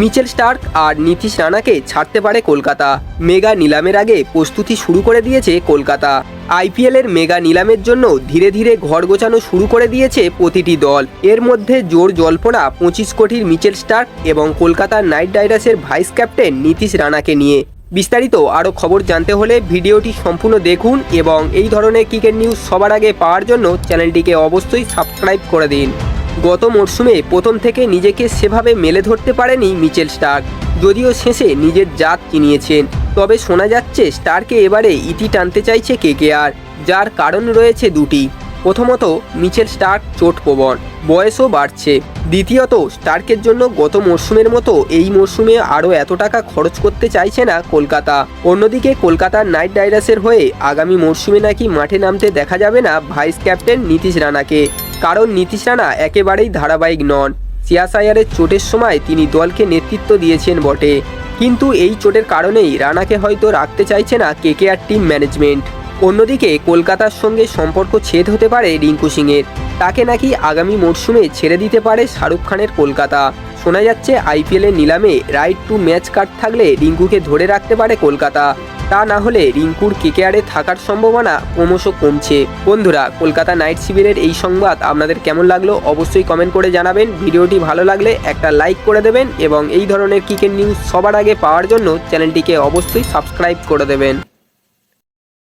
Mitchell Starc আর নীতিশ রানাকে ছাড়তে পারে কলকাতা। মেগা নিলামের আগে প্রস্তুতি শুরু করে দিয়েছে কলকাতা। আইপিএলের মেগা নিলামের জন্য ধীরে ধীরে ঘর গোছানো শুরু করে দিয়েছে প্রতিটি দল। এর মধ্যে জোর জল্পনা পঁচিশ কোটির মিচেল স্টার্ক এবং কলকাতার নাইট রাইডার্সের ভাইস ক্যাপ্টেন নীতিশ রানাকে নিয়ে। বিস্তারিত আরও খবর জানতে হলে ভিডিওটি সম্পূর্ণ দেখুন এবং এই ধরনের ক্রিকেট নিউজ সবার আগে পাওয়ার জন্য চ্যানেলটিকে অবশ্যই সাবস্ক্রাইব করে দিন। গত মরশুমে প্রথম থেকে নিজেকে সেভাবে মেলে ধরতে পারেনি মিচেল স্টার্ক। যদিও শেষে নিজের জাত চিনিয়েছেন। তবে শোনা যাচ্ছে স্টারকে এবারে ইতি টানতে চাইছে কেকেআর, যার কারণ রয়েছে দুটি। প্রথমত, মিচেল স্টার্ক চোট প্রবণ, বয়সও বাড়ছে। দ্বিতীয়ত, স্টার্কের জন্য গত মরশুমের মতো এই মরশুমে আরও এত টাকা খরচ করতে চাইছে না কলকাতা। অন্যদিকে কলকাতার নাইট রাইডার্সের হয়ে আগামী মরশুমে নাকি মাঠে নামতে দেখা যাবে না ভাইস ক্যাপ্টেন নীতিশ রানাকে। কারণ নীতিশ রানা একেবারেই ধারাবাহিক নন। সিয়াসায়ারের চোটের সময় তিনি দলকে নেতৃত্ব দিয়েছেন বটে। কিন্তু এই চোটের কারণেই রানাকে হয়তো রাখতে চাইছে না কেকেআর টিম ম্যানেজমেন্ট। অন্যদিকে কলকাতার সঙ্গে সম্পর্ক ছেদ হতে পারে রিঙ্কু সিংয়ের। তাকে নাকি আগামী মরশুমে ছেড়ে দিতে পারে শাহরুখ খানের কলকাতা। শোনা যাচ্ছে আইপিএলের নিলামে রাইট টু ম্যাচ কার্ড থাকলে রিঙ্কুকে ধরে রাখতে পারে কলকাতা। তা না হলে রিঙ্কুর কেকেআরে থাকার সম্ভাবনা ক্রমশ কমছে। বন্ধুরা, কলকাতা নাইট শিবিরের এই সংবাদ আপনাদের কেমন লাগল অবশ্যই কমেন্ট করে জানাবেন। ভিডিওটি ভালো লাগলে একটা লাইক করে দেবেন এবং এই ধরনের ক্রিকেট নিউজ সবার আগে পাওয়ার জন্য চ্যানেলটিকে অবশ্যই সাবস্ক্রাইব করে দেবেন।